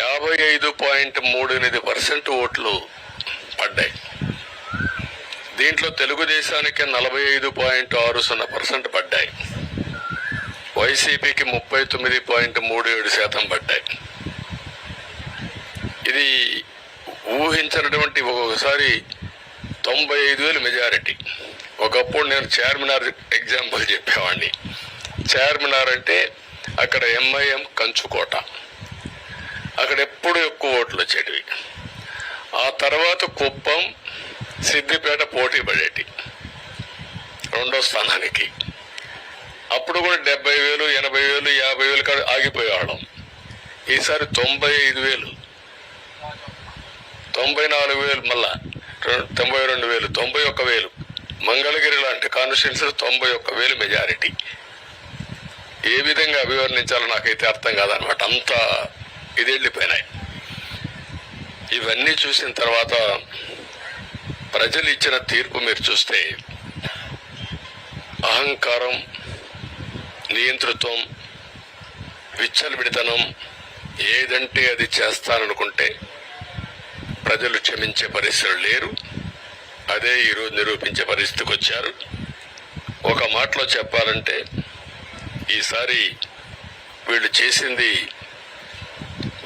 యాభై ఐదు పాయింట్ మూడు ఎనిమిది పర్సెంట్ ఓట్లు పడ్డాయి. దీంట్లో తెలుగుదేశానికి నలభై ఐదు పాయింట్ ఆరు సున్నా పర్సెంట్ పడ్డాయి. వైసీపీకి ముప్పై తొమ్మిది పాయింట్ మూడు ఏడు శాతం పడ్డాయి. ఇది ఊహించినటువంటి ఒక్కొక్కసారి తొంభై ఐదు వేలు మెజారిటీ. ఒకప్పుడు నేను చార్మినార్ ఎగ్జాంపుల్ చెప్పేవాడిని చార్మినార్ అంటే అక్కడ ఎంఐఎం కంచుకోట. అక్కడ ఎప్పుడు ఎక్కువ ఓట్లు వచ్చేటివి. ఆ తర్వాత కుప్పం సిద్దిపేట పోటీ పడేటి. రెండో స్థానానికి. అప్పుడు కూడా డెబ్బై వేలు ఎనభై వేలు యాభై వేలు కాడ ఆగిపోయేవాళ్ళం. ఈసారి తొంభై ఐదు వేలు. తొంభై నాలుగు వేలు మళ్ళా. తొంభై రెండు వేలు తొంభై ఒక్క వేలు. మంగళగిరి లాంటి కాన్స్టిట్యున్సీలో తొంభై ఒక్క వేలు మెజారిటీ ఏ విధంగా అభివర్ణించాలో నాకైతే అర్థం కాదనమాట. అంత ఇది వెళ్ళిపోయినాయి. ఇవన్నీ చూసిన తర్వాత ప్రజలు ఇచ్చిన తీర్పు మీరు చూస్తే అహంకారం నియంతృత్వం విచ్చలవిడితనం ఏదంటే అది చేస్తాననుకుంటే ప్రజలు క్షమించే పరిస్థితులు లేరు. అదే ఈరోజు నిరూపించే పరిస్థితికి వచ్చారు. ఒక మాటలో చెప్పాలంటే ఈసారి వీళ్ళు చేసింది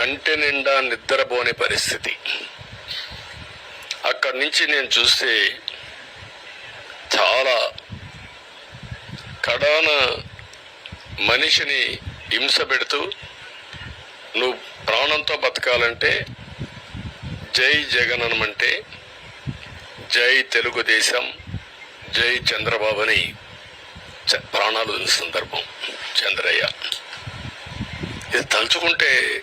కంటి నిండా నిద్రపోని పరిస్థితి. అక్కడి నుంచి నేను చూస్తే చాలా కడాన మనిషిని హింస పెడుతూ నువ్వు ప్రాణంతో బతకాలంటే జై జగన్ అనమంటే జై తెలుగుదేశం జై చంద్రబాబు అని చ- ప్రాణాలు సందర్భం చంద్రయ్య. ఇది తలుచుకుంటే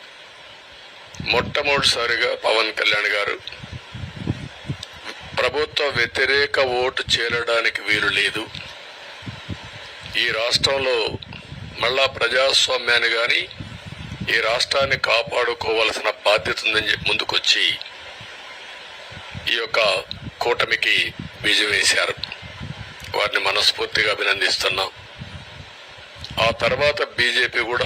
మొట్టమొదటిసారిగా పవన్ కళ్యాణ్ గారు ప్రభుత్వ వ్యతిరేక ఓటు చేరడానికి వీలు లేదు. ఈ రాష్ట్రంలో మళ్ళా ప్రజాస్వామ్యాన్ని కానీ ఈ రాష్ట్రాన్ని కాపాడుకోవాల్సిన బాధ్యత ఉందని చెప్పి ముందుకొచ్చి ఈ యొక్క కూటమికి బీజం వేశారు. వారిని మనస్ఫూర్తిగా అభినందిస్తున్నాం. ఆ తర్వాత బీజేపీ కూడా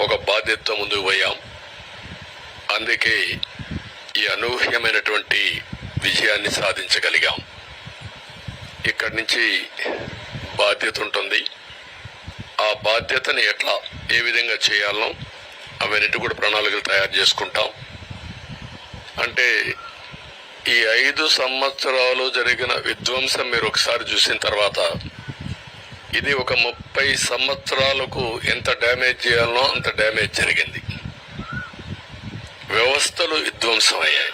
ఒక బాధ్యతతో ముందుకు పోయాం. అందుకే ఈ అనూహ్యమైనటువంటి విజయాన్ని సాధించగలిగాం. ఇక్కడి నుంచి బాధ్యత ఉంటుంది. ఆ బాధ్యతని ఎట్లా ఏ విధంగా చేయాలనో అవన్నిటి కూడా ప్రణాళికలు తయారు చేసుకుంటాం. అంటే ఈ ఐదు సంవత్సరాలు జరిగిన విధ్వంసం మీరు ఒకసారి చూసిన తర్వాత ఇది ఒక ముప్పై సంవత్సరాలకు ఎంత డ్యామేజ్ చేయాలనో అంత డ్యామేజ్ జరిగింది. వ్యవస్థలు విధ్వంసమయ్యాయి.